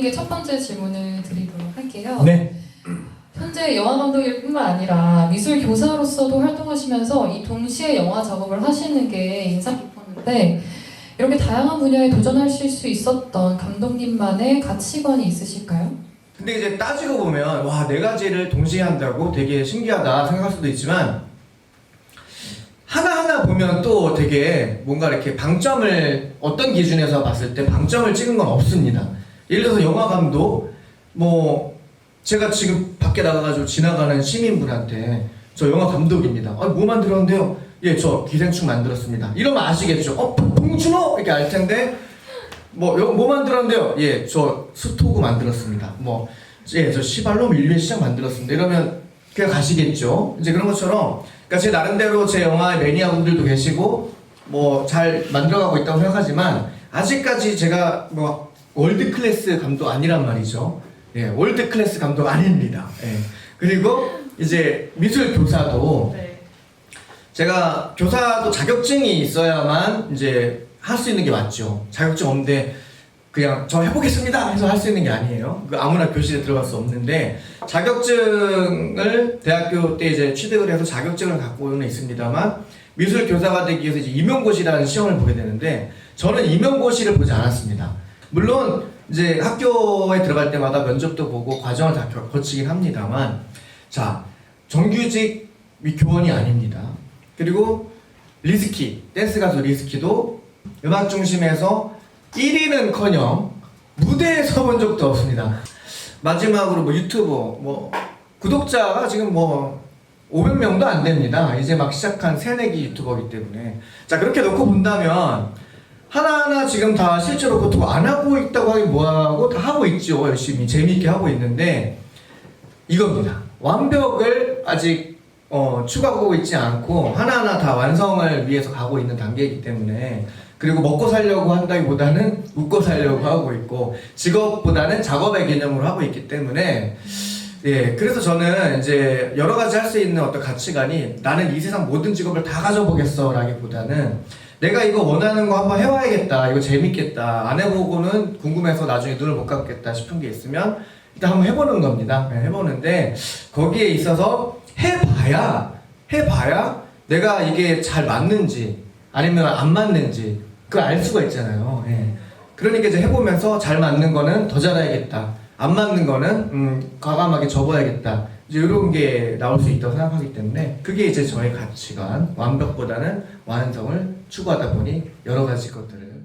감독님께 첫 번째 질문을 드리도록 할게요. 네. 현재 영화 감독일 뿐만 아니라 미술 교사로서도 활동하시면서 이 동시에 영화 작업을 하시는 게 인상 깊었는데 이렇게 다양한 분야에 도전하실 수 있었던 감독님만의 가치관이 있으실까요? 근데 이제 따지고 보면 와 네 가지를 동시에 한다고 되게 신기하다 생각할 수도 있지만 하나하나 보면 또 되게 뭔가 이렇게 방점을 어떤 기준에서 봤을 때 방점을 찍은 건 없습니다. 예를 들어서 영화 감독 뭐 제가 지금 밖에 나가가지고 지나가는 시민분한테 저 영화 감독입니다. 아, 뭐 만들었는데요? 예, 저 기생충 만들었습니다. 이러면 아시겠죠? 어, 봉준호 이렇게 알 텐데 뭐, 요- 뭐 만들었는데요? 예, 저 스토브 만들었습니다. 뭐, 예, 저 시발로 인류의 시작 만들었습니다. 이러면 그냥 가시겠죠? 이제 그런 것처럼, 그러니까 제 나름대로 제 영화의 매니아분들도 계시고, 뭐, 잘 만들어가고 있다고 생각하지만, 아직까지 제가 뭐, 월드 클래스 감독 아니란 말이죠. 예, 월드 클래스 감독 아닙니다. 예. 그리고 이제 미술 교사도 네. 제가 교사도 자격증이 있어야만 이제 할 수 있는 게 맞죠. 자격증 없는데 그냥 저 해보겠습니다 해서 할 수 있는 게 아니에요. 그 아무나 교실에 들어갈 수 없는데 자격증을 대학교 때 이제 취득을 해서 자격증을 갖고는 있습니다만 미술 교사가 되기 위해서 이제 임용고시라는 시험을 보게 되는데 저는 임용고시를 보지 않았습니다. 물론 이제 학교에 들어갈 때마다 면접도 보고 과정을 다 겨- 거치긴 합니다만 자 정규직 위 교원이 아닙니다. 그리고 리스키 댄스 가수 리스키도 음악 중심에서 1위는커녕 무대에 서본 적도 없습니다. 마지막으로 뭐 유튜브 뭐 구독자가 지금 뭐 500명도 안 됩니다. 이제 막 시작한 새내기 유튜버이기 때문에 자 그렇게 놓고 본다면 하나하나 지금 다 실제로 그것도 안 하고 있다고 하긴 뭐하고 다 하고 있죠. 열심히 재미있게 하고 있는데 이겁니다. 완벽을 아직 어, 추가하고 있지 않고 하나하나 다 완성을 위해서 가고 있는 단계이기 때문에 그리고 먹고 살려고 한다기보다는 웃고 살려고 하고 있고 직업보다는 작업의 개념으로 하고 있기 때문에 예 그래서 저는 이제 여러 가지 할 수 있는 어떤 가치관이 나는 이 세상 모든 직업을 다 가져보겠어라기보다는 내가 이거 원하는 거 한번 해봐야겠다 이거 재밌겠다 안 해보고는 궁금해서 나중에 눈을 못 감겠다 싶은 게 있으면 일단 한번 해보는 겁니다 예, 해보는데 거기에 있어서 해봐야 해봐야 내가 이게 잘 맞는지 아니면 안 맞는지 그걸 알 수가 있잖아요. 예. 그러니까 이제 해보면서 잘 맞는 거는 더 잘해야겠다. 안 맞는 거는 음, 과감하게 접어야겠다. 이제 이런 게 나올 수 있다고 생각하기 때문에 그게 이제 저의 가치관 완벽보다는 완성을 추구하다 보니 여러 가지 것들을